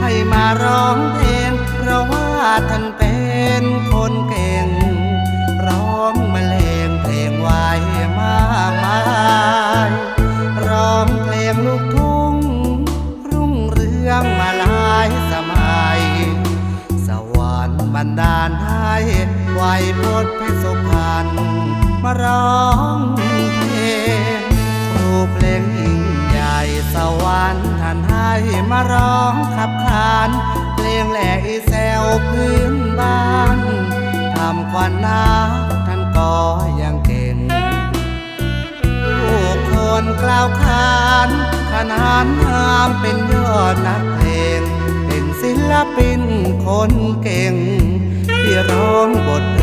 ให้มาร้องเพลง เพราะว่าท่านเป็นคนเก่ง ร้องบรรเลงเพลงไว้มากมาย ร้องเพลงลูกทุ่ง รุ่งเรืองมาหลายสมัย สวรรค์บันดาลให้ไวพจน์เพชรสุพรรณมาร้อง มาร้องขับขานเพลงแหล่อีแซวพื้นบ้านทำควันนาท่านก็ยังเก่งผู้คนกล่าวขานขนานนามเป็นยอดนักเพลง เป็นศิลปินคนเก่ง ที่ร้องบทเพ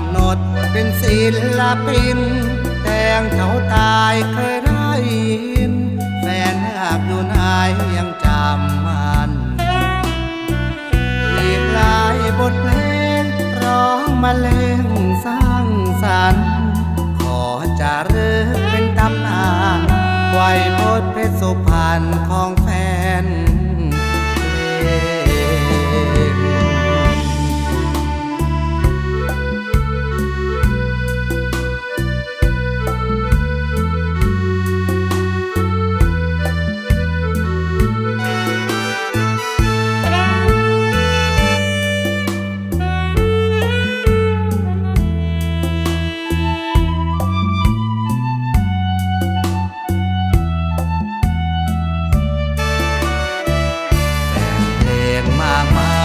ำหนดเป็นศิลปิน แต่งเขาตายเคยได้ยิน แฟนหากอยู่ไหนยังจำมันอีกหลายบทเพลงร้องมาเล่งสร้างสรรค์ขอจะเรึกเป็นตำนานไว้บทเพชรสุพรรณขอ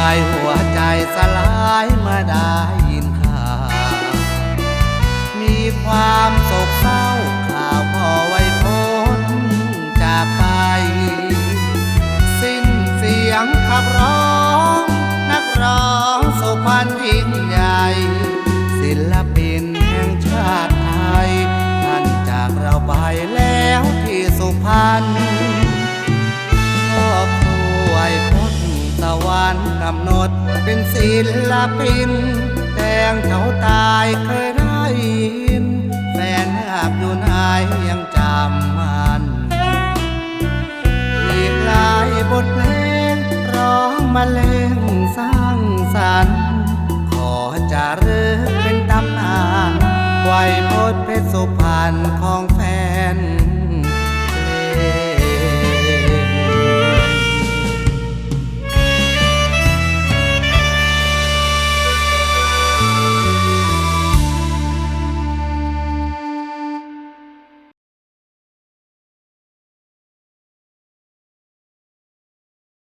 ายหัวใจสลายเมื่อได้ยินข่าว มีความโศกเศร้าข่าวพ่อไวยพจน์จากไป สิ้นเสียงขับร้อง นักร้องสุพรรณยิ่งใหญ่ ศิลปินแห่งชาติไทยท่านจากเราไปแล้วที่สุพรรณ กำหนดเป็นศิลปิน แต่งเขาตายเคยได้ยิน แฟนหากอยู่ไหนยังจำมันอีกหลายบทเพลงร้องมาเล่งสร้างสรรค์ ขอจะเรึกเป็นตำนานไว้พจน์เพชรสุพรรณของ